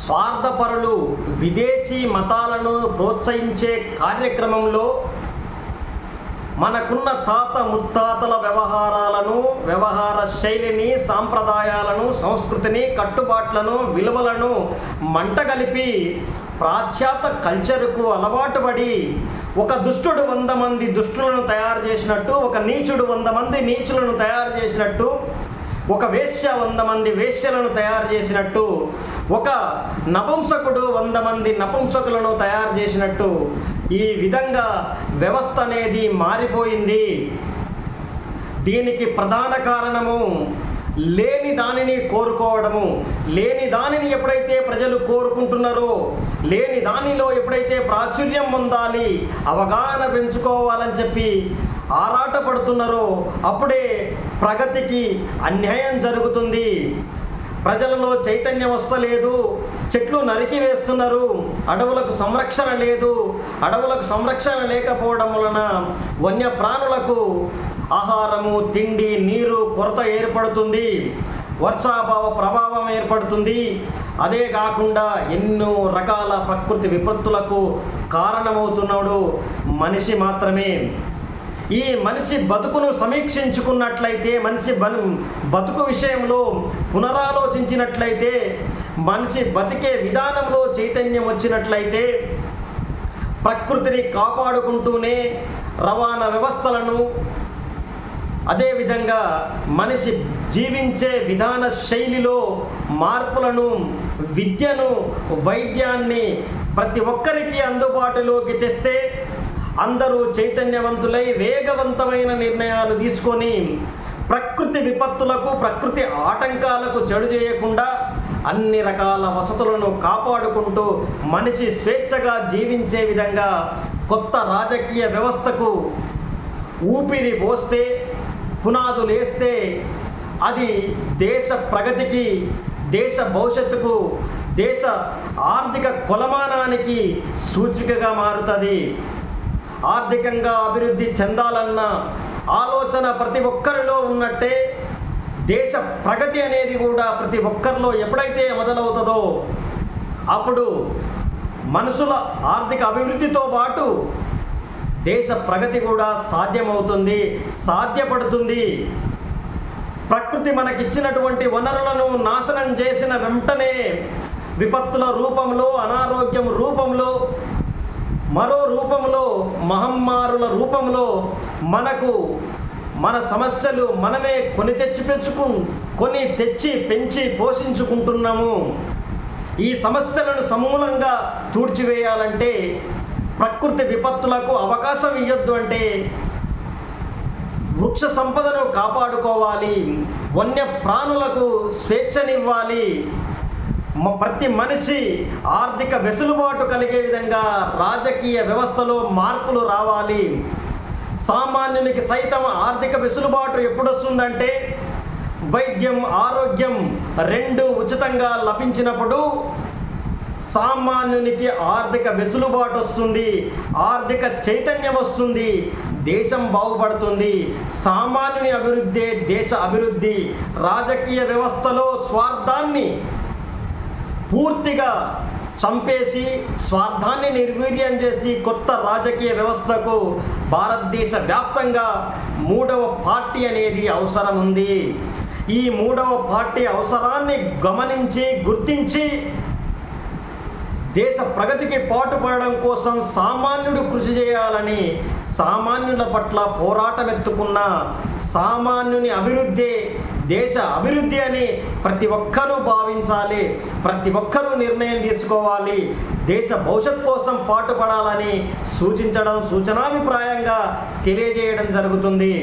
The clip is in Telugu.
స్వార్థపరులు విదేశీ మతాలను ప్రోత్సహించే కార్యక్రమంలో మనకున్న తాత ముత్తాతల వ్యవహారాలను వ్యవహార శైలిని సాంప్రదాయాలను సంస్కృతిని కట్టుబాట్లను విలువలను మంటగలిపి పాశ్చాత్య కల్చర్కు అలవాటు పడి ఒక దుష్టుడు వంద మంది దుష్టులను తయారు చేసినట్టు ఒక నీచుడు వంద మంది నీచులను తయారు చేసినట్టు ఒక వేశ్య వంద మంది వేశ్యలను తయారు చేసినట్టు ఒక నపుంసకుడు వంద మంది నపుంసకులను తయారు చేసినట్టు ఈ విధంగా వ్యవస్థ అనేది మారిపోయింది. దీనికి ప్రధాన కారణము లేని దానిని కోరుకోవడము. లేని దానిని ఎప్పుడైతే ప్రజలు కోరుకుంటున్నారో లేని దానిలో ఎప్పుడైతే ప్రాచుర్యం పొందాలి అవగాహన పెంచుకోవాలని చెప్పి ఆరాటపడుతున్నారో అప్పుడే ప్రగతికి అన్యాయం జరుగుతుంది. ప్రజలలో చైతన్యం వస్తలేదు. చెట్లు నరికి వేస్తున్నారు. అడవులకు సంరక్షణ లేదు. అడవులకు సంరక్షణ లేకపోవడం వలన వన్యప్రాణులకు ఆహారము తిండి నీరు కొరత ఏర్పడుతుంది. వర్షాభావ ప్రభావం ఏర్పడుతుంది. అదే కాకుండా ఎన్నో రకాల ప్రకృతి విపత్తులకు కారణమవుతున్నాడు మనిషి మాత్రమే. ఈ మనిషి బతుకును సమీక్షించుకున్నట్లయితే మనిషి బతుకు విషయంలో పునరాలోచించినట్లయితే మనిషి బతికే విధానంలో చైతన్యం వచ్చినట్లయితే ప్రకృతిని కాపాడుకుంటూనే రవాణా వ్యవస్థలను అదేవిధంగా మనిషి జీవించే విధాన శైలిలో మార్పులను విద్యను వైద్యాన్ని ప్రతి ఒక్కరికి అందుబాటులోకి తెస్తే అందరూ చైతన్యవంతులై వేగవంతమైన నిర్ణయాలు తీసుకొని ప్రకృతి విపత్తులకు ప్రకృతి ఆటంకాలకు చెడు చేయకుండా అన్ని రకాల వసతులను కాపాడుకుంటూ మనిషి స్వేచ్ఛగా జీవించే విధంగా కొత్త రాజకీయ వ్యవస్థకు ఊపిరి పోస్తే పునాదులు వేస్తే అది దేశ ప్రగతికి దేశ భవిష్యత్తుకు దేశ ఆర్థిక కొలమానానికి సూచికగా మారుతుంది. ఆర్థికంగా అభివృద్ధి చెందాలన్న ఆలోచన ప్రతి ఒక్కరిలో ఉన్నట్టే దేశ ప్రగతి అనేది కూడా ప్రతి ఒక్కరిలో ఎప్పుడైతే మొదలవుతుందో అప్పుడు మనుషుల ఆర్థిక అభివృద్ధితో పాటు దేశ ప్రగతి కూడా సాధ్యమవుతుంది సాధ్యపడుతుంది. ప్రకృతి మనకిచ్చినటువంటి వనరులను నాశనం చేసిన వెంటనే విపత్తుల రూపంలో అనారోగ్యం రూపంలో మరో రూపంలో మహమ్మారుల రూపంలో మనకు మన సమస్యలు మనమే కొని తెచ్చి పెంచుకు కొని తెచ్చి పెంచి పోషించుకుంటున్నాము. ఈ సమస్యలను సమూలంగా తూడ్చివేయాలంటే ప్రకృతి విపత్తులకు అవకాశం ఇవ్వద్దు అంటే వృక్ష సంపదను కాపాడుకోవాలి వన్య ప్రాణులకు స్వేచ్ఛనివ్వాలి. ప్రతి మనిషి ఆర్థిక వెసులుబాటు కలిగే విధంగా రాజకీయ వ్యవస్థలో మార్పులు రావాలి. సామాన్యునికి సైతం ఆర్థిక వెసులుబాటు ఎప్పుడొస్తుందంటే వైద్యం ఆరోగ్యం రెండు ఉచితంగా లభించినప్పుడు సామాన్యునికి ఆర్థిక వెసులుబాటు వస్తుంది ఆర్థిక చైతన్యం వస్తుంది దేశం బాగుపడుతుంది. సామాన్యుని అభివృద్ధి దేశ అభివృద్ధి. రాజకీయ వ్యవస్థలో స్వార్థాన్ని పూర్తిగా చంపేసి స్వార్థాన్ని నిర్వీర్యం చేసి కొత్త రాజకీయ వ్యవస్థకు భారతదేశ వ్యాప్తంగా మూడవ పార్టీ అనేది అవసరం ఉంది. ఈ మూడవ పార్టీ అవసరాన్ని గమనించి గుర్తించి దేశ ప్రగతికి పాటుపడడం కోసం సామాన్యుడు కృషి చేయాలని సామాన్యుల పట్ల పోరాటం ఎత్తుకున్న సామాన్యుని అభివృద్ధి దేశ అభివృద్ధి అని ప్రతి ఒక్కరూ భావించాలి ప్రతి ఒక్కరూ నిర్ణయం తీసుకోవాలి దేశ భవిష్యత్ కోసం పాటుపడాలని సూచించడం సూచనాభిప్రాయంగా తెలియజేయడం జరుగుతుంది.